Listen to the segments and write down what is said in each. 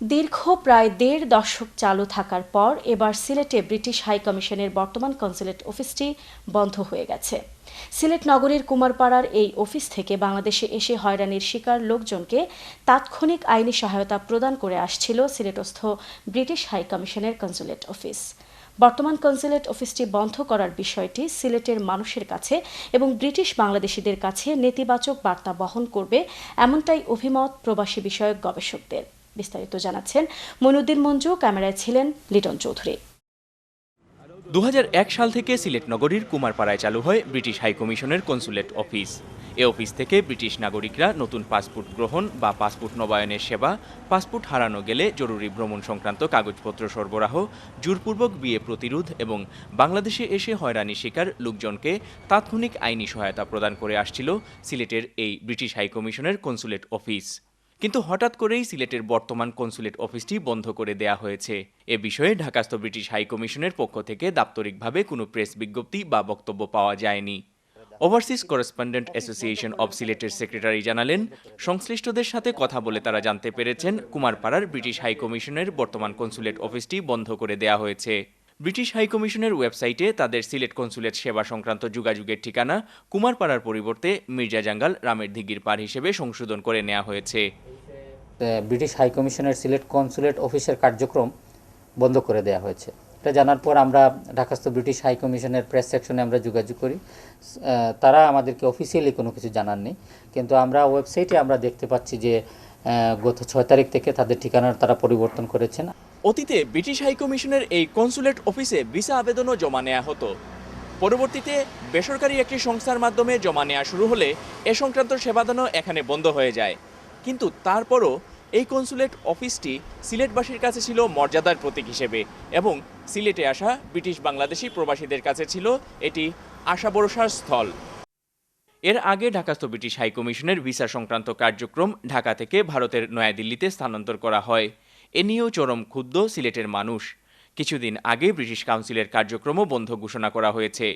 দীর্ঘ প্রায় দেড় দশক চালু থাকার পর এবার সিলেটে ব্রিটিশ হাই কমিশনের বর্তমান কনসুলেট অফিসটি বন্ধ হয়ে গেছে। সিলেট নগরীর কুমারপাড়ার এই অফিস থেকে বাংলাদেশে এসে হয়রানির শিকার লোকজনকে তাৎক্ষণিক আইনি সহায়তা প্রদান করে আসছিল সিলেটস্থ ব্রিটিশ হাই কমিশনের কনসুলেট অফিস। বর্তমান কনসুলেট অফিসটি বন্ধ করার বিষয়টি সিলেটের মানুষের কাছে এবং ব্রিটিশ বাংলাদেশিদের কাছে নেতিবাচক বার্তা বহন করবে এমনটাই অভিমত প্রবাসী বিষয়ক গবেষকদের। বিস্তারিত জানাচ্ছেন মইনুদ্দিন মঞ্জু, ক্যামেরায় ছিলেন লিটন চৌধুরী। দু হাজার এক সাল থেকে সিলেট নগরীর কুমারপাড়ায় চালু হয় ব্রিটিশ হাইকমিশনের কনসুলেট অফিস। এ অফিস থেকে ব্রিটিশ নাগরিকরা নতুন পাসপোর্ট গ্রহণ বা পাসপোর্ট নবায়নের সেবা, পাসপোর্ট হারানো গেলে জরুরি ভ্রমণ সংক্রান্ত কাগজপত্র সরবরাহ, জোরপূর্বক বিয়ে প্রতিরোধ এবং বাংলাদেশে এসে হয়রানি শিকার লোকজনকে তাৎক্ষণিক আইনি সহায়তা প্রদান করে আসছিল সিলেটের এই ব্রিটিশ হাইকমিশনের কনসুলেট অফিস। কিন্তু হঠাৎ করেই সিলেটের বর্তমান কনসুলেট অফিসটি বন্ধ করে দেয়া হয়েছে। এ বিষয়ে ঢাকাস্থ ব্রিটিশ হাইকমিশনের পক্ষ থেকে দাপ্তরিকভাবে কোনো প্রেস বিজ্ঞপ্তি বা বক্তব্য পাওয়া যায়নি। ওভারসিজ করেসপন্ডেন্ট অ্যাসোসিয়েশন অব সিলেটের সেক্রেটারি জানালেন, সংশ্লিষ্টদের সাথে কথা বলে তারা জানতে পেরেছেন, কুমারপাড়ার ব্রিটিশ হাইকমিশনের বর্তমান কনসুলেট অফিসটি বন্ধ করে দেয়া হয়েছে। ব্রিটিশ হাইকমিশনের ওয়েবসাইটে তাদের সিলেট কনসুলেট সেবা সংক্রান্ত যোগাযোগের ঠিকানা কুমারপাড়ার পরিবর্তে মির্জা জাঙ্গাল রামের দিঘির পার হিসেবে সংশোধন করে নেওয়া হয়েছে। ব্রিটিশ হাইকমিশনের সিলেট কনসুলেট অফিসের কার্যক্রম বন্ধ করে দেওয়া হয়েছে। এটা জানার পর আমরা ঢাকাস্থ ব্রিটিশ হাইকমিশনের প্রেস সেকশনে আমরা যোগাযোগ করি। তারা আমাদেরকে অফিসিয়ালি কোনো কিছু জানাননি। কিন্তু আমরা ওয়েবসাইটে আমরা দেখতে পাচ্ছি যে গত ছয় তারিখ থেকে তাদের ঠিকানার তারা পরিবর্তন করেছেন। অতীতে ব্রিটিশ হাইকমিশনের এই কনসুলেট অফিসে ভিসা আবেদনও জমা নেওয়া হতো। পরবর্তীতে বেসরকারি একটি সংস্থার মাধ্যমে জমা নেওয়া শুরু হলে এ সংক্রান্ত সেবাদানও এখানে বন্ধ হয়ে যায়। কিন্তু তারপরও এই কনসুলেট অফিসটি সিলেটবাসীর কাছে ছিল মর্যাদার প্রতীক হিসেবে এবং সিলেটে আসা ব্রিটিশ বাংলাদেশি প্রবাসীদের কাছে ছিল এটি আশা ভরসার স্থল। এর আগে ঢাকাস্থ ব্রিটিশ হাইকমিশনের ভিসা সংক্রান্ত কার্যক্রম ঢাকা থেকে ভারতের নয়াদিল্লিতে স্থানান্তর করা হয়। এ নিয়েও চরম ক্ষুব্ধ সিলেটের মানুষ। কিছুদিন আগে ব্রিটিশ কাউন্সিলের কার্যক্রমও বন্ধ ঘোষণা করা হয়েছে।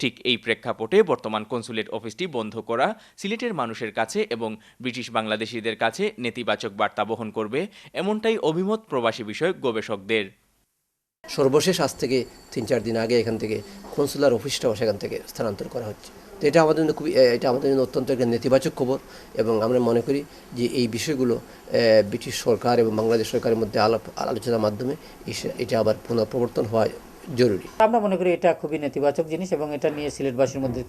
ঠিক এই প্রেক্ষাপটে বর্তমান কনসুলেট অফিসটি বন্ধ করা সিলেটের মানুষের কাছে এবং ব্রিটিশ বাংলাদেশিদের কাছে নেতিবাচক বার্তা বহন করবে এমনটাই অভিমত প্রবাসী বিষয়ক গবেষকদের। সর্বশেষ আজ থেকে তিন চার দিন আগে এখান থেকে কনসুলার অফিসটাও সেখান থেকে স্থানান্তর করা হচ্ছে। তো এটা আমাদের জন্য খুবই এটা আমাদের জন্য অত্যন্ত একটা নেতিবাচক খবর এবং আমরা মনে করি যে এই বিষয়গুলো ব্রিটিশ সরকার এবং বাংলাদেশ সরকারের মধ্যে আলাপ, আলোচনার মাধ্যমে এটা আবার পুনঃপ্রবর্তন হওয়া জরুরি। আমরা মনে করি এটা খুবই নেতিবাচক জিনিস এবং এটা নিয়ে সিলেটবাসীর মধ্যে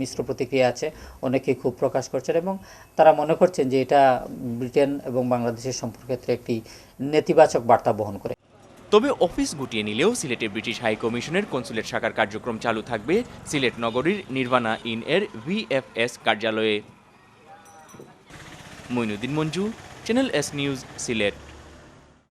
মিশ্র প্রতিক্রিয়া আছে, অনেকে খুব প্রকাশ করছেন এবং তারা মনে করছেন যে এটা ব্রিটেন এবং বাংলাদেশের সম্পর্কের একটি নেতিবাচক বার্তা বহন করে। তবে অফিস গুটিয়ে নিলেও সিলেটে ব্রিটিশ হাই কমিশনের কনসুলেট শাখার কার্যক্রম চালু থাকবে সিলেট নগরীর নির্বাণা ইন এর ভিএফএস কার্যালয়ে। Moinuddin Manju channel S news Sylhet.